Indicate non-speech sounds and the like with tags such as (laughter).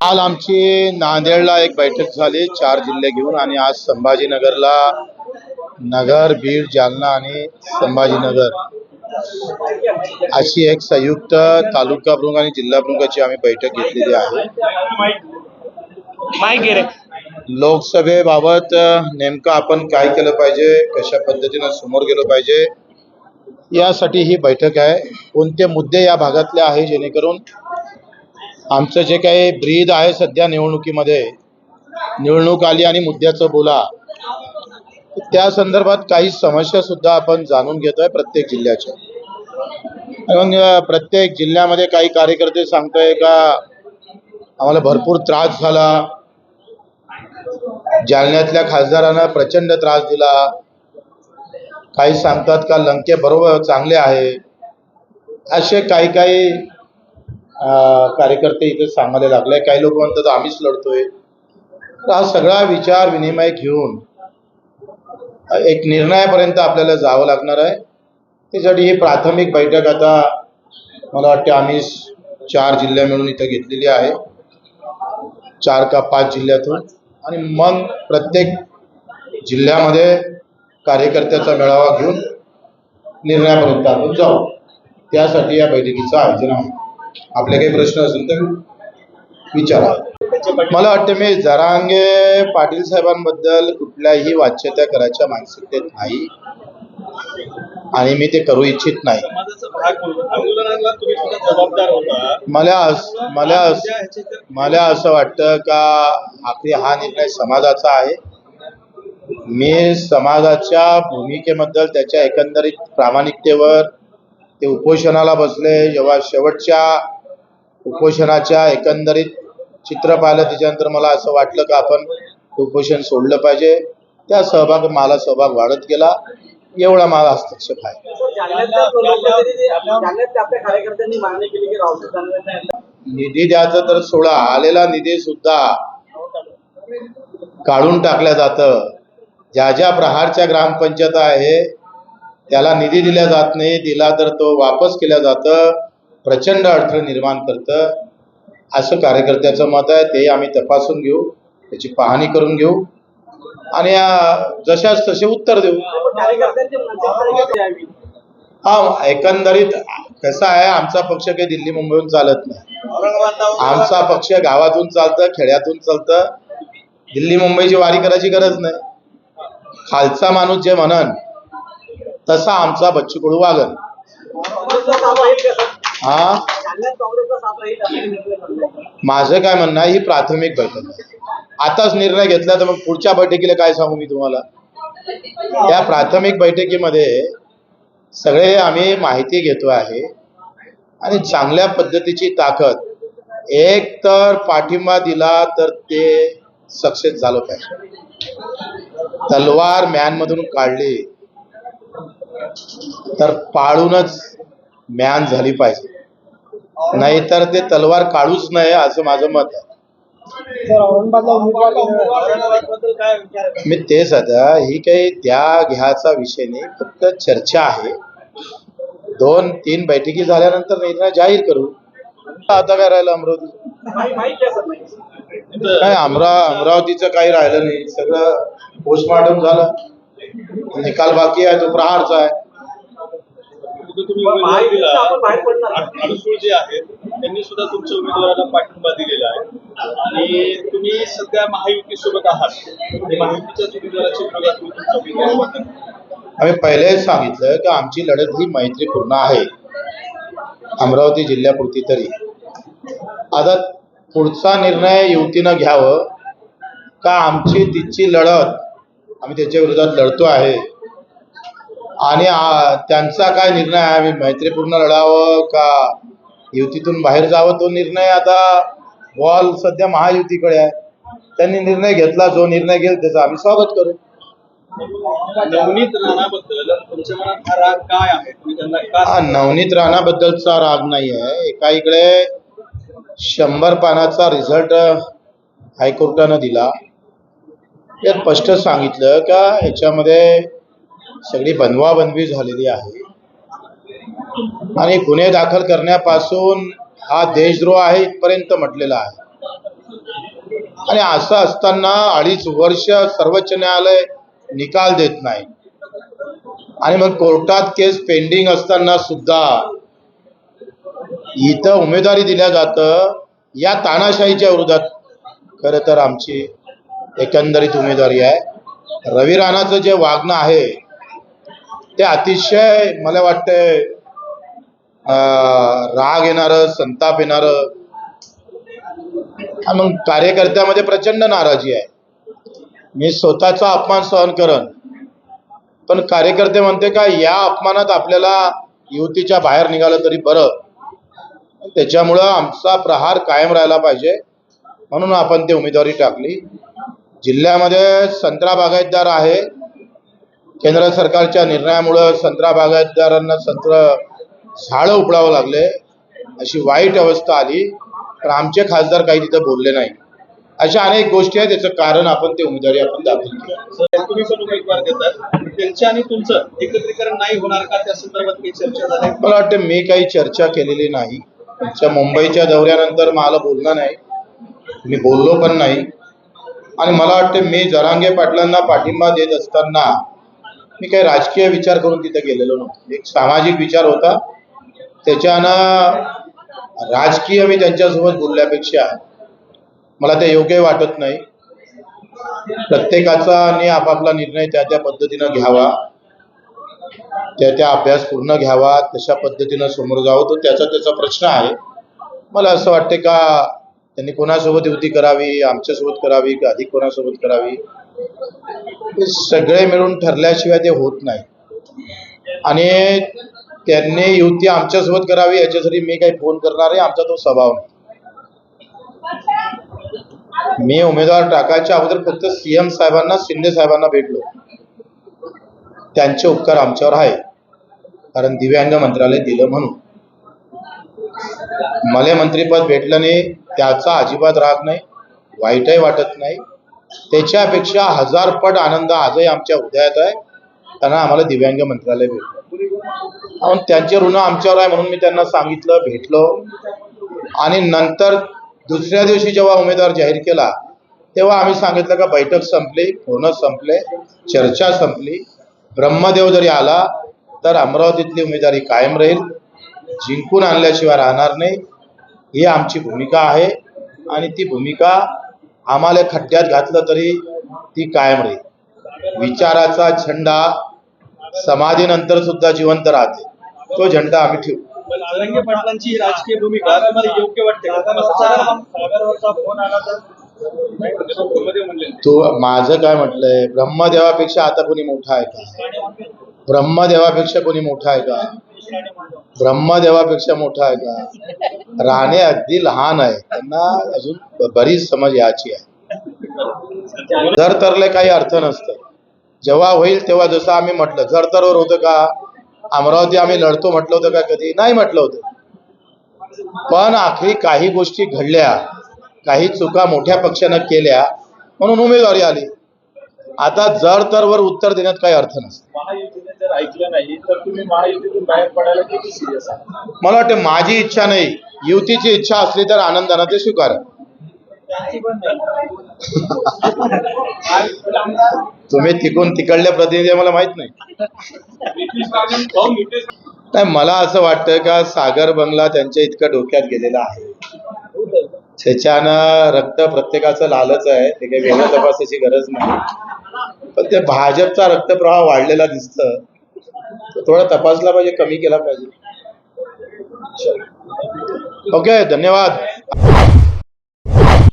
काल आमची नांदेडला एक बैठक झाली चार जिल्हे घेऊन आणि आज संभाजीनगरला नगर बीड जालना आणि संभाजीनगर. अशी एक संयुक्त तालुका प्रमुख आणि जिल्हा प्रमुखाची आम्ही बैठक घेतलेली आहे. लोकसभेबाबत नेमकं आपण काय केलं पाहिजे कशा पद्धतीनं समोर गेलो पाहिजे यासाठी ही बैठक आहे. कोणते मुद्दे या भागातले आहे जेणेकरून आमचं जे काही ब्रीद आहे सध्या निवडणुकीमध्ये निवडणूक आली आणि मुद्द्याचं बोला त्या संदर्भात काही समस्या सुद्धा आपण जाणून घेतोय प्रत्येक जिल्ह्याच्या. मग प्रत्येक जिल्ह्यामध्ये काही कार्यकर्ते सांगतोय का आम्हाला भरपूर त्रास झाला जालन्यातल्या खासदारांना प्रचंड त्रास दिला काही सांगतात का लंके बरोबर चांगले आहे असे काही काही कार्यकर्ते इथे सांगायला लागले काही लोक म्हणतात आम्हीच लढतोय. तर हा सगळा विचार विनिमय घेऊन एक निर्णयापर्यंत आपल्याला जावं लागणार आहे. त्यासाठी ही प्राथमिक बैठक आता मला वाटते आम्ही चार जिल्ह्या मिळून इथं घेतलेली आहे. चार का पाच जिल्ह्यातून. आणि मग प्रत्येक जिल्ह्यामध्ये कार्यकर्त्याचा मेळावा घेऊन निर्णयापर्यंत आपण जाऊ. त्यासाठी या बैठकीचं आयोजन आहे. आपले काही प्रश्न असेल तर विचारा. मला वाटतं मी जरांगे पाटील साहेबांबद्दल कुठल्याही वाच्यता करायच्या मानसिकतेत नाही. आणि मी ते करू इच्छित नाही. मला मला मला असं वाटतं का आपली हा निर्णय समाजाचा आहे. मी समाजाच्या भूमिकेबद्दल त्याच्या एकंदरीत प्रामाणिकतेवर ते उपोषणाला बसले. जेव्हा शेवटच्या उपोषणाच्या एकंदरीत चित्र पाहिलं त्याच्यानंतर मला असं वाटलं का आपण उपोषण सोडलं पाहिजे. त्या सहभाग मला सहभाग वाढत गेला. एवढा माझा हस्तक्षेप आहे. निधी द्यायचं तर सोडा. आलेला निधी सुद्धा काढून टाकल्या जातं. ज्या ज्या प्रहारच्या ग्रामपंचायत आहे त्याला निधी दिला जात नाही दिला तर तो वापस केला जातं प्रचंड अडथळे निर्माण करतं. असं कार्यकर्त्याचं मत आहे ते आम्ही तपासून घेऊ त्याची पाहणी करून घेऊ. आणि जशाच तसे उत्तर देऊ. हा एकंदरीत कसं आहे आमचा पक्ष काही दिल्ली मुंबईहून चालत नाही. आमचा पक्ष गावातून चालतं खेड्यातून चालतं. दिल्ली मुंबईची वारी करायची गरज नाही. खालचा माणूस जे म्हणन तसा आमचा बच्चू कडू वागन हा? माझं काय म्हणणं आहे ही प्राथमिक बैठक. आहे आताच निर्णय घेतला तर मग पुढच्या बैठकीला काय सांगू मी तुम्हाला? या प्राथमिक बैठकीमध्ये सगळे आम्ही माहिती घेतो आहे. आणि चांगल्या पद्धतीची ताकद एक तर पाठिंबा दिला तर ते सक्सेस झालं पाहिजे. तलवार मॅनमधून काढली तर पाळूनच मॅन झाली पाहिजे. नाहीतर ते तलवार काढूच नये असं माझं मत आहे? मी तेच आता ही काही द्या घ्याचा विषय नाही फक्त चर्चा आहे. दोन तीन बैठकी झाल्यानंतर निर्णय जाहीर करू. आता काय राहिलं अमरावती? काय अमरा अमरावतीचं काही राहिलं नाही. सगळं पोस्टमॉर्टम झालं. निकाल बाकी आहे तो प्रहारचा आहे. जे आहेत त्यांनी सुद्धा तुमच्या उमेदवाराला पाठिंबा दिलेला आणि तुम्ही सध्या महायुती सोबत आहात. आम्ही पहिलेच सांगितलं की आमची लढत ही मैत्रीपूर्ण आहे. अमरावती जिल्ह्यापुरती तरी. आता पुढचा निर्णय युवतीनं घ्यावं का आमची तिची लढत आम्ही त्याच्या विरोधात लढतो आहे. आणि आ- त्यांचा काय निर्णय आहे? आम्ही मैत्रीपूर्ण लढावं का? युतीतून बाहेर जावं? तो निर्णय आता बॉल सध्या महायुतीकडे आहे. त्यांनी निर्णय घेतला जो निर्णय घेईल त्याचं आम्ही स्वागत करू. नवनीत राणाबद्दल तुमच्या मनात हा राग काय आहे? हा नवनीत राणाबद्दलचा राग नाही आहे. एका इकडे शंभर पानाचा रिझल्ट हायकोर्टानं दिला. स्पष्ट सांगितलं का याच्यामध्ये सगळी बनवाबनवी झालेली आहे. आणि गुन्हे दाखल करण्यापासून हा देशद्रोह आहे इथपर्यंत म्हटलेला आहे. आणि असं असताना अडीच वर्ष सर्वोच्च न्यायालय निकाल देत नाही. आणि मग कोर्टात केस पेंडिंग असताना सुद्धा इथं उमेदवारी दिल्या जातं या तानाशाहीच्या विरोधात. खरं तर आमची एकंदरीत उमेदवारी आहे. रवी राणाचं जे वागणं आहे ते अतिशय मला वाटतंय राग येणारं संताप येणारं मग कार्यकर्त्यामध्ये प्रचंड नाराजी आहे. मी स्वतःचा अपमान सहन करन पण कार्यकर्ते म्हणते का या अपमानात आपल्याला युतीच्या बाहेर निघालं तरी बरं. त्याच्यामुळं आमचा प्रहार कायम राहिला पाहिजे म्हणून आपण ते उमेदवारी टाकली. जिल्ह्यामध्ये संत्रा बागायतदार आहे. केंद्र सरकारच्या निर्णयामुळं संत्रा बागायतदारांना संत्र झाडं उपडावं लागले. अशी वाईट अवस्था आली. पण आमचे खासदार काही तिथं बोलले नाही. अशा अनेक गोष्टी आहेत. त्याचं कारण आपण ते उमेदवारी आपण दाखल केली सर, तुम्ही पण उमेदवार देतात. त्यांच्या आणि तुमचं एकत्रीकरण नाही होणार का? त्या संदर्भात काही चर्चा झाली मला वाटतं मी काही चर्चा केलेली नाही. त्यांच्या मुंबईच्या दौऱ्यानंतर मला बोलणं नाही. मी बोललो पण नाही. आणि मला वाटते मी जरांगे पाटलांना पाठिंबा देत असताना मी काही राजकीय विचार करून तिथे गेलेलो नव्हतो. एक सामाजिक विचार होता. त्याच्यानं राजकीय मी त्यांच्यासोबत बोलल्यापेक्षा मला ते योग्य वाटत नाही. प्रत्येकाचा आपापला निर्णय त्या त्या पद्धतीनं घ्यावा. त्या त्या अभ्यास पूर्ण घ्यावा. तशा पद्धतीनं समोर जावं. तो त्याचा त्याचा प्रश्न आहे. मला असं वाटते का त्यांनी कोणासोबत युती करावी आमच्यासोबत करावी की अधिक कोणासोबत करावी? हे सगळे मिळून ठरल्याशिवाय ते होत नाही. आणि त्यांनी युती आमच्यासोबत करावी याच्यासाठी मी काही फोन करणार आहे आमचा तो स्वभाव नाही. मी उमेदवार टाकायच्या अगोदर फक्त सीएम साहेबांना शिंदे साहेबांना भेटलो. त्यांचे उपकार आमच्यावर आहे. कारण दिव्यांग मंत्रालय दिलं म्हणून. मला मंत्रीपद भेटलं नाही त्याचा अजिबात राग नाही वाईटही वाटत नाही. त्याच्यापेक्षा हजार पट आनंद आजही आमच्या हृदयात आहे. त्यांना आम्हाला दिव्यांग मंत्रालय भेटलं. त्यांचे ऋण आमच्यावर आहे म्हणून मी त्यांना सांगितलं भेटलो. आणि नंतर दुसऱ्या दिवशी जेव्हा उमेदवार जाहीर केला तेव्हा आम्ही सांगितलं का बैठक संपली पूर्ण संपले चर्चा संपली. ब्रह्मदेव जरी आला तर अमरावतीतली उमेदवारी कायम राहील. जिंकून आणल्याशिवाय राहणार नाही. ही आमची भूमिका आहे आणि ती भूमिका आम्हाला खड्ड्यात घातलं तरी ती कायम राहील. विचाराचा झेंडा समाधीनंतर सुद्धा जिवंत राहते. तो झेंडा आम्ही ठेवू. पण जरांगे पाटलांची राजकीय भूमिका तुम्हाला योग्य वाटते. म्हणजे तो तू माझं काय म्हटलंय? ब्रह्मदेवापेक्षा आता कोणी मोठा आहे का? ब्रह्मदेवापेक्षा कोणी मोठा आहे का? ब्रह्मदेवापेक्षा मोठा आहे का? राणे अगदी लहान आहे. त्यांना अजून बरीच समज याची आहे. जर तरले काही अर्थ नसतं. जेव्हा होईल तेव्हा जसं आम्ही म्हटलं जर तरवर होतं का? अमरावती आम्ही लढतो म्हटलं होतं का कधी? नाही म्हटलं होतं. पण आखरी काही गोष्टी घडल्या काही चुका मोठ्या पक्षानं केल्या म्हणून उमेदवारी आली. आता जर तरवर उत्तर देण्यात काही अर्थ नसतो. जर ऐकलं नाही तर तुम्ही महायुतीतून बाहेर पडायला किती सिरियस आहात मला वाटतं माझी इच्छा नाही. युतीची इच्छा असली तर आनंदानं ते स्वीकार. (laughs) तुम्ही तिकून तिकडल्या प्रतिनिधी मला माहीत नाही. मला असं वाटतं का सागर बंगला त्यांच्या इतकं डोक्यात गेलेला आहे. त्याच्यानं रक्त प्रत्येकाचं लालच आहे. ते काही वेगळं तपासायची गरज नाही. पण ते भाजपचा रक्तप्रवाह वाढलेला दिसतं. थोडा तपासला पाहिजे कमी केला पाहिजे. ओके धन्यवाद.